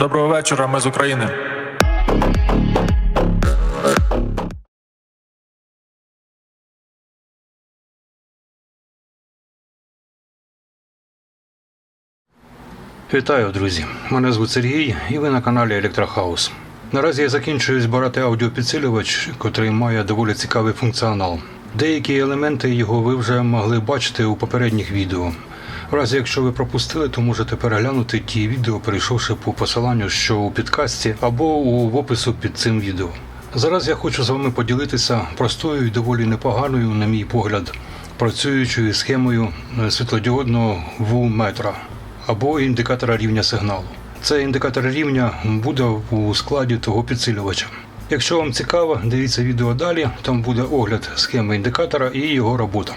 Доброго вечора, ми з України. Вітаю, друзі! Мене звуть Сергій, і ви на каналі Електрохаус. Наразі я закінчую збирати аудіопідсилювач, котрий має доволі цікавий функціонал. Деякі елементи його ви вже могли бачити у попередніх відео. В разі, якщо ви пропустили, то можете переглянути ті відео, перейшовши по посиланню, що у підкасті або у опису під цим відео. Зараз я хочу з вами поділитися простою і доволі непоганою, на мій погляд, працюючою схемою е, світлодіодного ву-метра або індикатора рівня сигналу. Цей індикатор рівня буде у складі того підсилювача. Якщо вам цікаво, дивіться відео далі, там буде огляд схеми індикатора і його робота.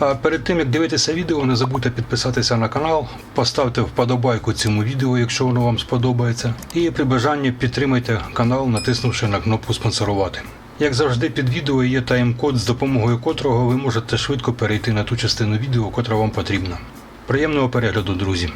А перед тим як дивитися відео, не забудьте підписатися на канал, поставте вподобайку цьому відео, якщо воно вам сподобається, і при бажанні підтримайте канал, натиснувши на кнопку спонсорувати. Як завжди, під відео є тайм-код, з допомогою котрого ви можете швидко перейти на ту частину відео, котра вам потрібна. Приємного перегляду, друзі!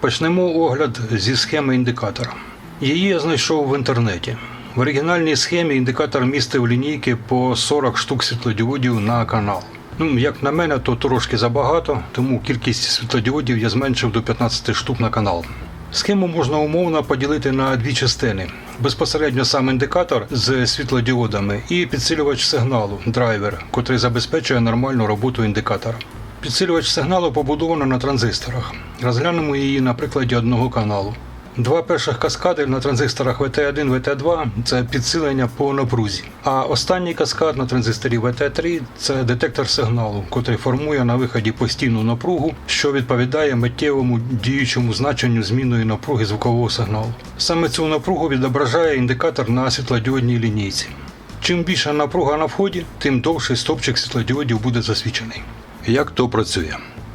Почнемо огляд зі схеми індикатора. Її я знайшов в інтернеті. В оригінальній схемі індикатор містив лінійки по 40 штук світлодіодів на канал. Ну, як на мене, то трошки забагато, тому кількість світлодіодів я зменшив до 15 штук на канал. Схему можна умовно поділити на дві частини: безпосередньо сам індикатор з світлодіодами і підсилювач сигналу драйвер, котрий забезпечує нормальну роботу індикатора. Підсилювач сигналу побудовано на транзисторах. Розглянемо її на прикладі одного каналу. Два перших каскади на транзисторах VT1 VT2 це підсилення по напрузі. А останній каскад на транзисторі VT3 це детектор сигналу, котрий формує на виході постійну напругу, що відповідає миттєвому діючому значенню змінної напруги звукового сигналу. Саме цю напругу відображає індикатор на світлодіодній лінійці. Чим більша напруга на вході, тим довший стовпчик світлодіодів буде засвічений. Як то працює?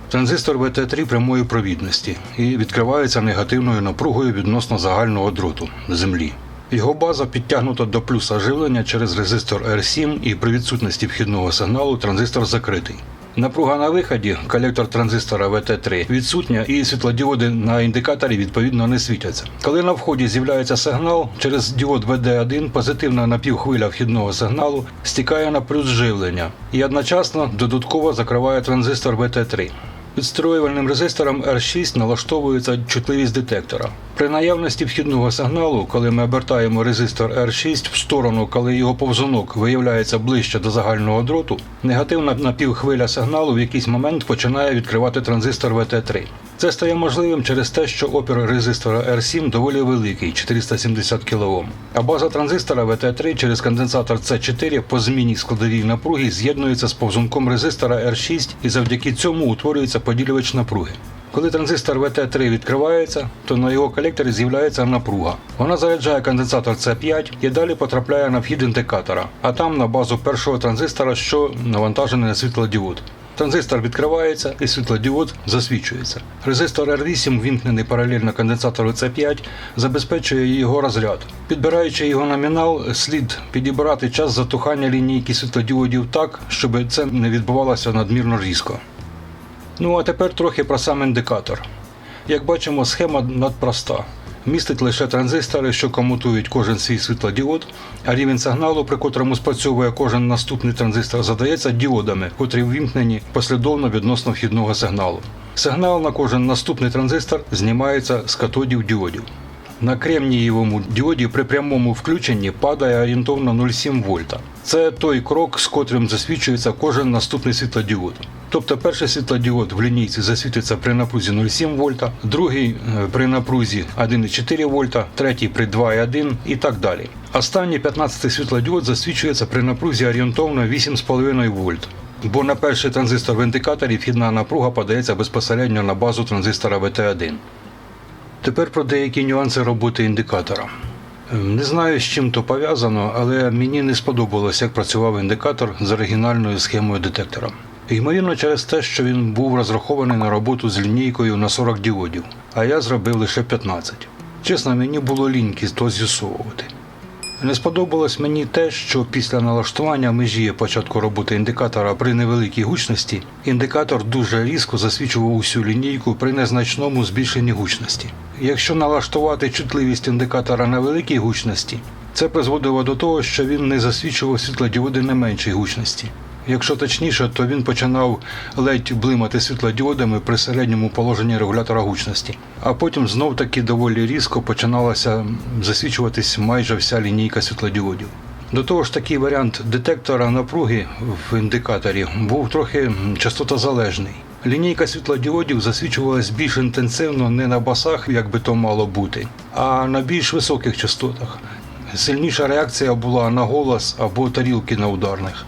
Транзистор ВТ3 прямої провідності і відкривається негативною напругою відносно загального дроту землі. Його база підтягнута до плюса живлення через резистор R7 і при відсутності вхідного сигналу транзистор закритий. Напруга на виході, колектор транзистора ВТ3 відсутня і світлодіоди на індикаторі відповідно не світяться. Коли на вході з'являється сигнал, через діод ВД1 позитивна напівхвиля вхідного сигналу стікає на плюс живлення і одночасно додатково закриває транзистор VT3. Підстроювальним резистором R6 налаштовується чутливість детектора. При наявності вхідного сигналу, коли ми обертаємо резистор R6 в сторону, коли його повзунок виявляється ближче до загального дроту, негативна напівхвиля сигналу в якийсь момент починає відкривати транзистор VT3. Це стає можливим через те, що опір резистора R7 доволі великий 470 кОм, а база транзистора VT3 через конденсатор C4 по зміні складовій напруги з'єднується з повзунком резистора R6 і завдяки цьому утворюється поділювач напруги. Коли транзистор VT3 відкривається, то на його колекторі з'являється напруга. Вона заряджає конденсатор C5 і далі потрапляє на вхід індикатора, а там на базу першого транзистора, що навантажений на світлодіод. Транзистор відкривається і світлодіод засвічується. Резистор R8, вімкнений паралельно конденсатору C5, забезпечує його розряд. Підбираючи його номінал, слід підібрати час затухання лінійки світлодіодів так, щоб це не відбувалося надмірно різко. Ну а тепер трохи про сам індикатор. Як бачимо, схема надпроста. Містить лише транзистори, що комутують кожен свій світлодіод, а рівень сигналу, при котрому спрацьовує кожен наступний транзистор, задається діодами, котрі ввімкнені послідовно відносно вхідного сигналу. Сигнал на кожен наступний транзистор знімається з катодів діодів. На кремнієвому діоді при прямому включенні падає орієнтовно 0,7 вольта. Це той крок, з котрим засвічується кожен наступний світлодіод. Тобто перший світлодіод в лінійці засвітиться при напрузі 0,7 вольта, другий е, при напрузі 1,4 вольта, третій при 2,1 і так далі. Останній 15-й світлодіод засвічується при напрузі орієнтовно 8,5 вольт. Бо на перший транзистор в індикаторі вхідна напруга подається безпосередньо на базу транзистора VT1. Тепер про деякі нюанси роботи індикатора. Ем, Не знаю, з чим то пов'язано, але мені не сподобалось, як працював індикатор з оригінальною схемою детектора. Ймовірно, через те, що він був розрахований на роботу з лінійкою на 40 діодів, а я зробив лише 15. Чесно, мені було ліньки то з'ясовувати. Не сподобалось мені те, що після налаштування межі початку роботи індикатора при невеликій гучності індикатор дуже різко засвічував усю лінійку при незначному збільшенні гучності. Якщо налаштувати чутливість індикатора на великій гучності, це призводило до того, що він не засвічував світлодіоди на меншій гучності. Якщо точніше, то він починав ледь блимати світлодіодами при середньому положенні регулятора гучності. А потім знов таки доволі різко починалася засвічуватись майже вся лінійка світлодіодів. До того ж, такий варіант детектора напруги в індикаторі був трохи частотозалежний. Лінійка світлодіодів засвічувалась більш інтенсивно не на басах, як би то мало бути, а на більш високих частотах. Сильніша реакція була на голос або тарілки на ударних.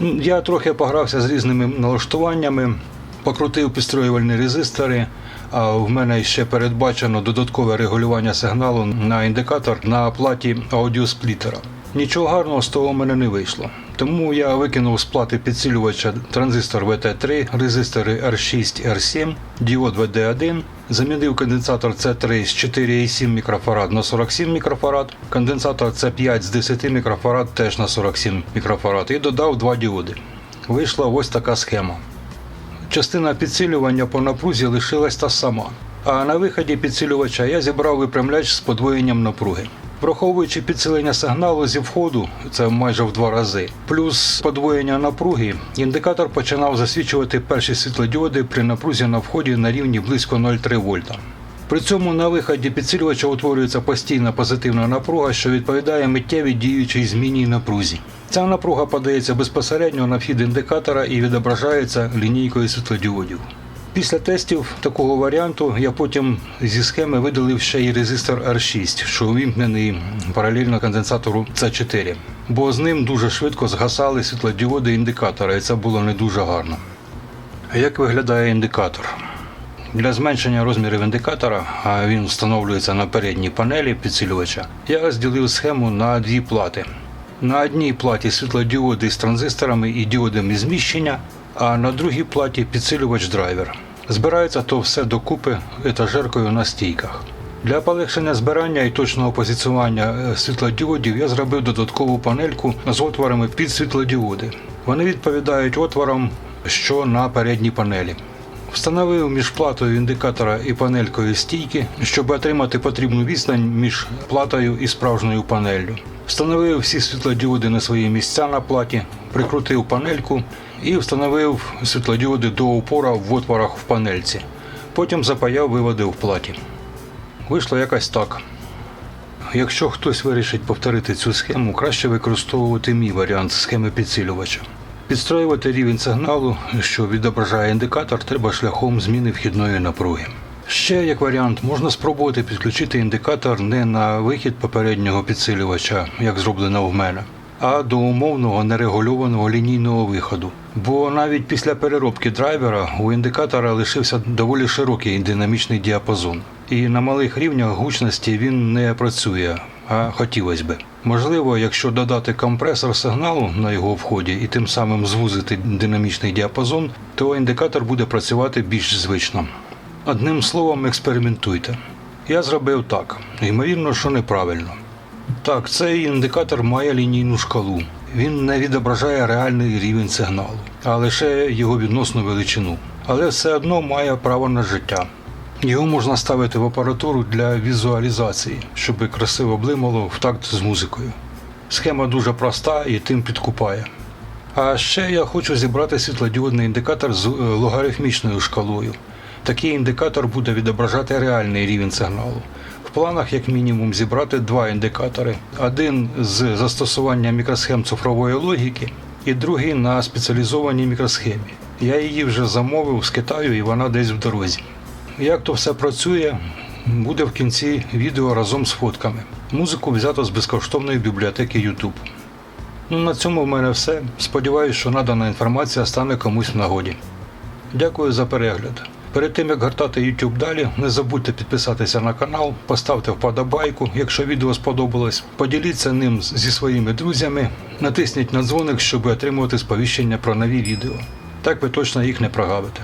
Ну, Я трохи погрався з різними налаштуваннями, покрутив підстроювальні резистори. А в мене ще передбачено додаткове регулювання сигналу на індикатор на платі аудіосплітера. Нічого гарного з того в мене не вийшло. Тому я викинув з плати підсилювача транзистор VT3, резистори R6, R7, діод VD1, замінив конденсатор С3 з 4,7 мікрофарад на 47 мікрофарад, конденсатор С5 з 10 мікрофарад теж на 47 мікрофарад і додав два діоди. Вийшла ось така схема. Частина підсилювання по напрузі лишилась та сама. А на виході підсилювача я зібрав випрямляч з подвоєнням напруги. Враховуючи підсилення сигналу зі входу, це майже в два рази, плюс подвоєння напруги, індикатор починав засвічувати перші світлодіоди при напрузі на вході на рівні близько 0,3 вольта. При цьому на виході підсилювача утворюється постійна позитивна напруга, що відповідає миттєвій діючій змінній напрузі. Ця напруга подається безпосередньо на вхід індикатора і відображається лінійкою світлодіодів. Після тестів такого варіанту я потім зі схеми видалив ще й резистор R6, що увімкнений паралельно конденсатору C4, бо з ним дуже швидко згасали світлодіоди індикатора, і це було не дуже гарно. Як виглядає індикатор? Для зменшення розмірів індикатора, а він встановлюється на передній панелі підсилювача, я розділив схему на дві плати. На одній платі світлодіоди з транзисторами і діодами зміщення, а на другій платі підсилювач драйвер. Збирається то все докупи етажеркою на стійках. Для полегшення збирання і точного позиціонування е, світлодіодів я зробив додаткову панельку з отворами під світлодіоди. Вони відповідають отворам, що на передній панелі. Встановив між платою індикатора і панелькою стійки, щоб отримати потрібну відстань між платою і справжньою панеллю. Встановив всі світлодіоди на свої місця на платі, прикрутив панельку і встановив світлодіоди до упора в отворах в панельці. Потім запаяв виводи в платі. Вийшло якось так. Якщо хтось вирішить повторити цю схему, краще використовувати мій варіант схеми підсилювача. Підстроювати рівень сигналу, що відображає індикатор, треба шляхом зміни вхідної напруги. Ще як варіант, можна спробувати підключити індикатор не на вихід попереднього підсилювача, як зроблено в мене, а до умовного нерегульованого лінійного виходу. Бо навіть після переробки драйвера у індикатора лишився доволі широкий динамічний діапазон. І на малих рівнях гучності він не працює, а хотілося би. Можливо, якщо додати компресор сигналу на його вході і тим самим звузити динамічний діапазон, то індикатор буде працювати більш звично. Одним словом, експериментуйте. Я зробив так. Ймовірно, що неправильно. Так, цей індикатор має лінійну шкалу. Він не відображає реальний рівень сигналу, а лише його відносну величину. Але все одно має право на життя. Його можна ставити в апаратуру для візуалізації, щоб красиво блимало в такт з музикою. Схема дуже проста і тим підкупає. А ще я хочу зібрати світлодіодний індикатор з е, логарифмічною шкалою. Такий індикатор буде відображати реальний рівень сигналу. Планах, як мінімум, зібрати два індикатори: один з застосуванням мікросхем цифрової логіки, і другий на спеціалізованій мікросхемі. Я її вже замовив з Китаю і вона десь в дорозі. Як то все працює, буде в кінці відео разом з фотками. Музику взято з безкоштовної бібліотеки YouTube. Ну, на цьому в мене все. Сподіваюсь, що надана інформація стане комусь в нагоді. Дякую за перегляд. Перед тим як гортати YouTube далі, не забудьте підписатися на канал, поставте вподобайку, якщо відео сподобалось. Поділіться ним зі своїми друзями, натисніть на дзвоник, щоб отримувати сповіщення про нові відео. Так ви точно їх не прогавите.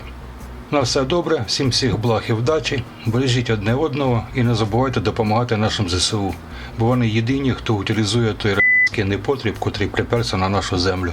На все добре, всім всіх благ і вдачі, бережіть одне одного і не забувайте допомагати нашим ЗСУ. бо вони єдині, хто утилізує той р**ський непотріб, котрий приперся на нашу землю.